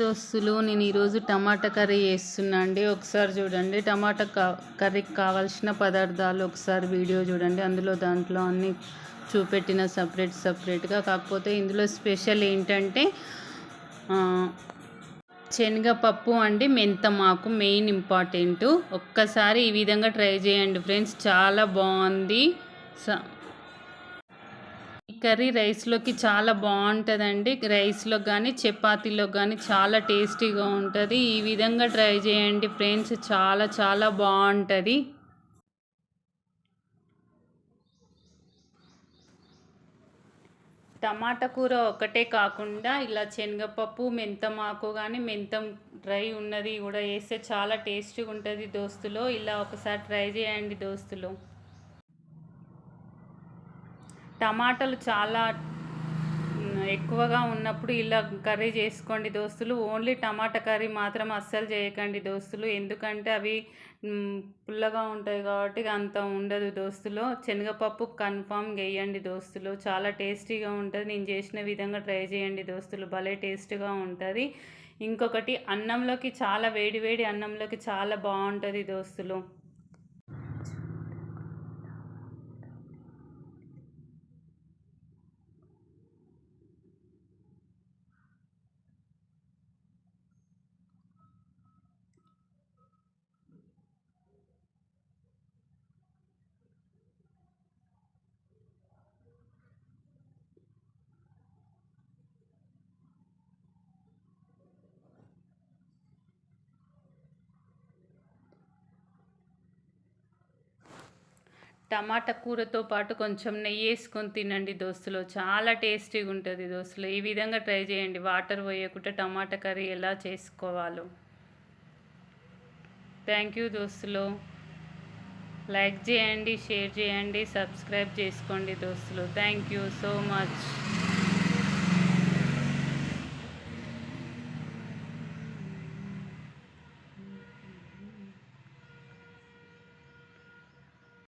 దోస్తులు నేను ఈరోజు టమాటా కర్రీ చేస్తున్నా అండి. ఒకసారి చూడండి. టమాటా కర్రీకి కావాల్సిన పదార్థాలు ఒకసారి వీడియో చూడండి. అందులో దాంట్లో అన్ని చూపెట్టిన సపరేట్ సపరేట్గా. కాకపోతే ఇందులో స్పెషల్ ఏంటంటే శనగపప్పు అండి. మెంతమాకు మెయిన్ ఇంపార్టెంట్. ఒక్కసారి ఈ విధంగా ట్రై చేయండి ఫ్రెండ్స్. చాలా బాగుంది. స కర్రీ రైస్లోకి చాలా బాగుంటుందండి రైస్లో కానీ చపాతీలో కానీ చాలా టేస్టీగా ఉంటుంది. ఈ విధంగా ట్రై చేయండి ఫ్రెండ్స్. చాలా చాలా బాగుంటుంది టమాటా కూర ఒకటే కాకుండా ఇలా శనగపప్పు మెంతమాకు కానీ మెంతం డ్రై ఉన్నది కూడా వేస్తే చాలా టేస్టీగా ఉంటుంది దోస్తులో. ఇలా ఒకసారి ట్రై చేయండి దోస్తులు. టమాటాలు చాలా ఎక్కువగా ఉన్నప్పుడు ఇలా కర్రీ చేసుకోండి దోస్తులు. ఓన్లీ టమాటా కర్రీ మాత్రం అస్సలు చేయకండి దోస్తులు. ఎందుకంటే అవి పుల్లగా ఉంటాయి కాబట్టి అంత ఉండదు దోస్తులు. శనగపప్పు కన్ఫామ్ వేయండి దోస్తులు. చాలా టేస్టీగా ఉంటుంది. నేను చేసిన విధంగా ట్రై చేయండి దోస్తులు. భలే టేస్ట్గా ఉంటుంది. ఇంకొకటి అన్నంలోకి చాలా వేడి వేడి అన్నంలోకి చాలా బాగుంటుంది దోస్తులు. టమాటా కూరతో పాటు కొంచెం నెయ్యి వేసుకొని తినండి దోస్తులు. చాలా టేస్టీగా ఉంటుంది దోస్తులు. ఈ విధంగా ట్రై చేయండి. వాటర్ పోయకుండా టమాటా కర్రీ ఎలా చేసుకోవాలో. థ్యాంక్ యూ దోస్తులు. లైక్ చేయండి షేర్ చేయండి సబ్స్క్రైబ్ చేసుకోండి దోస్తులు. Thank you so much.